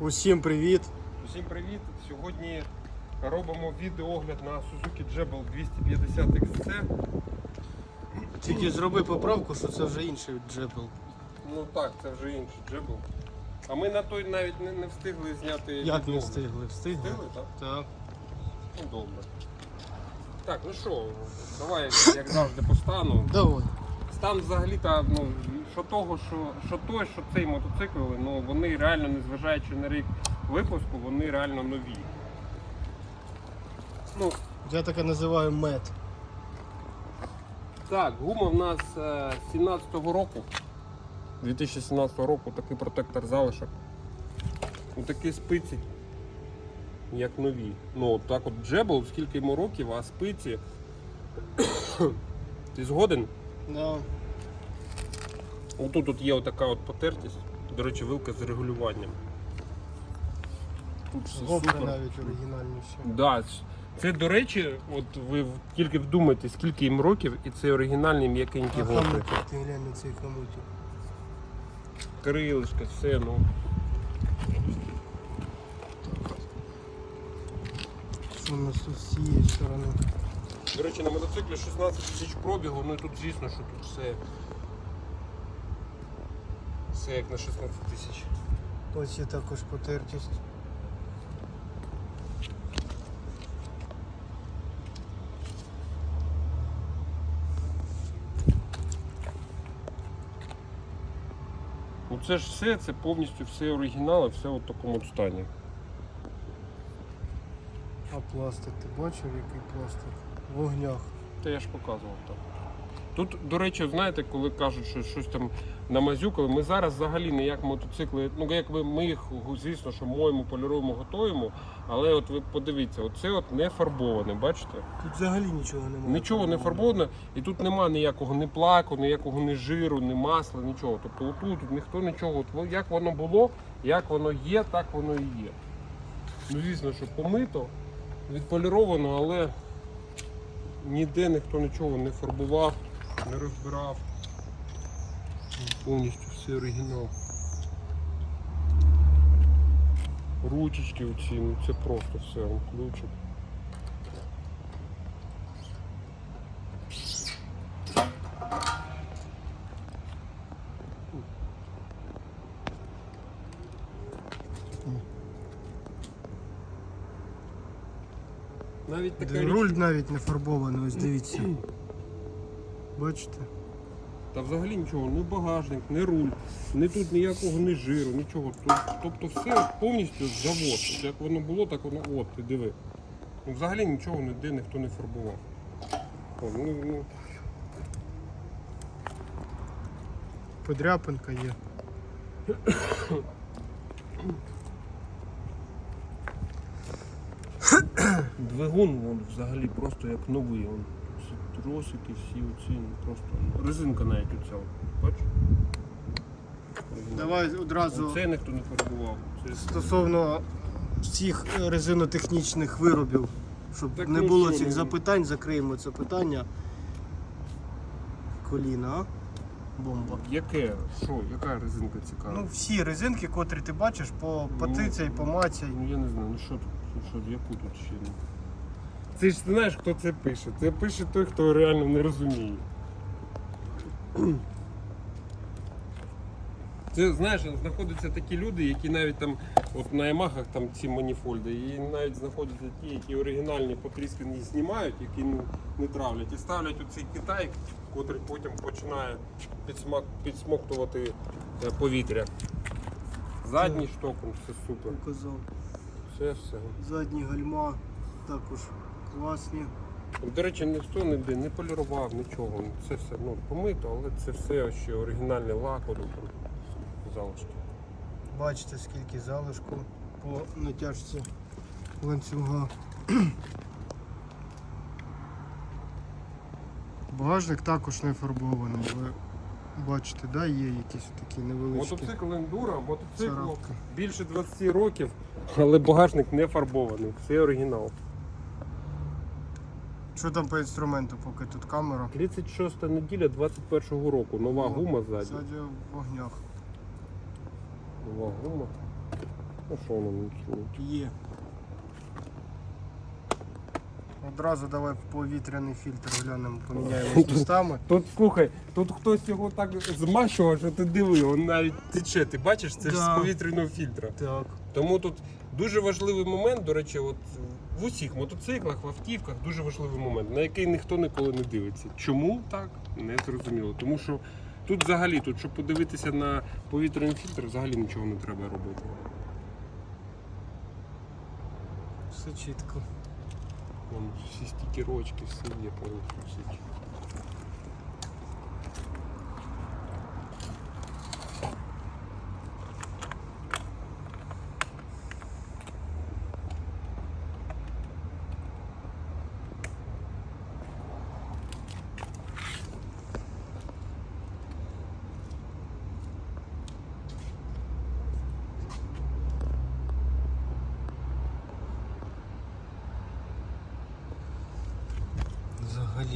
Усім привіт! Усім привіт! Сьогодні робимо відеоогляд на Suzuki Jebel 250 XC. Тільки зроби поправку, що це вже інший джепел. Ну так, це вже інший Jebel. А ми на той навіть не, не встигли зняти. Як не відеоогляд. встигли? Встигли? Встигли, так? Так. Ну добре. Так, ну що, давай, як завжди, по стану. Давай. Стан взагалі та ну, що того, що, що той, що цей мотоцикл, ну вони реально, незважаючи на рік випуску, вони реально нові. Ну, Я таке називаю мед. Так, гума в нас е, 17-го року. 2017 року такий протектор залишок. Такі спиці, як нові. Ну, от так от джебл, скільки йому років, а спиці. Ти згоден? Да. Отут от є отака от потертість. До речі, вилка з регулюванням. Тут все супер. навіть оригінальніші. Да, це, до речі, от ви тільки вдумайте, скільки їм років, і це оригінальні м'якенькі А гопри. хамутик, ти глянь на цей хамутик. крилишка, все, ну. Що у нас тут з цієї сторони? До речі, на мотоциклі 16 тисяч пробігу, ну і тут звісно, що тут все. Все як на 16 тисяч. Ось є також потертість. Ну це ж все, це повністю все оригінал, все в такому от стані. А пластик, ти бачив який пластик? Вогнях. Та я ж показував так. Тут, до речі, знаєте, коли кажуть, що щось там намазюкали, ми зараз взагалі ніяк мотоцикли, ну якби ми їх, звісно, що моємо, поліруємо, готуємо, але от ви подивіться, оце от не фарбоване, бачите? Тут взагалі нічого немає. Нічого не фарбовано, і тут нема ніякого ні плаку, ніякого ні жиру, ні масла, нічого. Тобто отут тут ніхто нічого, от, як воно було, як воно є, так воно і є. Ну, звісно, що помито, відполіровано, але ніде ніхто нічого не фарбував, не розбирав. Повністю все оригінал. Ручечки оці, ну це просто все, ключик. Навіть така річ- Руль навіть не фарбований, ось дивіться. Бачите? Та взагалі нічого, ні багажник, ні руль, ні тут ніякого ні жиру, нічого. Тоб- Тобто все повністю завод. От Як воно було, так воно от, ти диви. Ну, взагалі нічого ніде ніхто не фарбував. О, ну, ну, Подряпинка є. Двигун вон, взагалі просто як новий. Вон. Всі тросики, всі оці, ну, просто ну, резинка навіть оця. Бачиш? Давай одразу Це ніхто не фарбував. Це стосовно всіх резинотехнічних виробів, щоб Так не було нічого цих не- запитань, закриємо це питання. Коліна, а? Бомба. Яке? Що? Яка резинка цікава? Ну, всі резинки, котрі ти бачиш, по потицяй, по мацяй. Ну я не знаю, ну що тут, ну, що, яку тут ще не. Ти ж знаєш, хто це пише. Це пише той, хто реально не розуміє. Це знаєш, знаходяться такі люди, які навіть там от на ямахах там ці маніфольди, і навіть знаходяться ті, які оригінальні потріскані знімають, які не, травлять, і ставлять оцей Китай, котрий потім починає підсмак, підсмоктувати е, повітря. Задній штоком, все супер. Показав. Все, все. Задні гальма також класні. До речі, ніхто ніде не полірував нічого. Це все ну, помито, але це все ще оригінальний лак, залишки. Бачите, скільки залишку по натяжці ланцюга. Багажник також не фарбований. Ви бачите, да, є якісь такі невеличкі Мотоцикл ендуро, мотоцикл більше 20 років, але багажник не фарбований. Все оригінал. Що там по інструменту, поки тут камера? 36 неділя 21 року. Нова О, гума ззаді. Ззаді в вогнях. Нова гума. Ну що воно не чує? Є. Одразу давай повітряний фільтр глянемо, поміняємо містами. Тут слухай, тут хтось його так змащував, що ти диви, він навіть тече. Ти бачиш, це ж Да. з повітряного фільтра. Так. Тому тут дуже важливий момент, до речі, от в усіх мотоциклах, в автівках дуже важливий момент, на який ніхто ніколи не дивиться. Чому так? Не зрозуміло. Тому що тут взагалі, тут, щоб подивитися на повітряний фільтр, взагалі нічого не треба робити. Все чітко. Вон всі стікерочки, все є повністю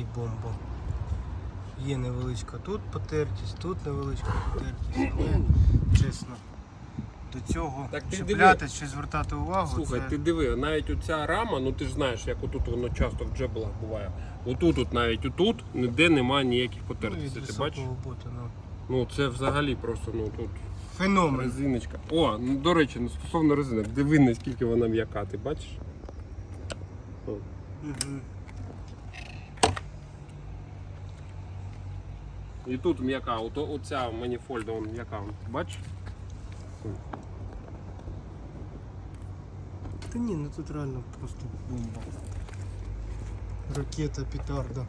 чітко. Бомба. Є невеличка тут потертість, тут невеличка потертість, але чесно. До цього Так ти чіплятись чи звертати увагу. Слухай, це... ти диви, навіть оця рама, ну ти ж знаєш, як отут воно часто в джебелах буває. Отут, от навіть отут, ніде немає ніяких ну. Ти бачиш? бота, ну. Ну це взагалі просто ну тут Феномен. резиночка. О, ну до речі, ну, стосовно резинок, диви, наскільки вона м'яка, ти бачиш? О. І тут м'яка, оця маніфольда, м'яка, Бач? Та ні, ну тут реально просто бомба. Ракета, петарда.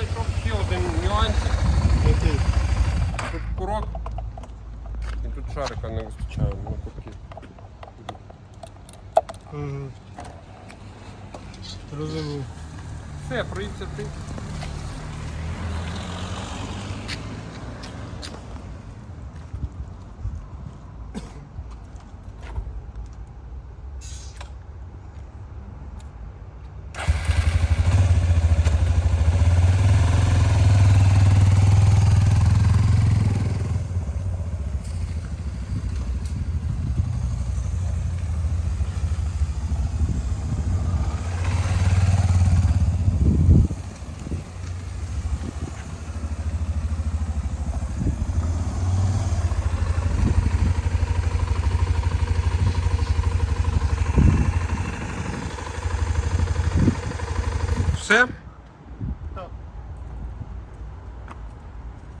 Я ще один нюансик. Який? Тут курок. І тут шарика не вистачає на курки. Угу. Розумію. Все, проїдься ти. Все?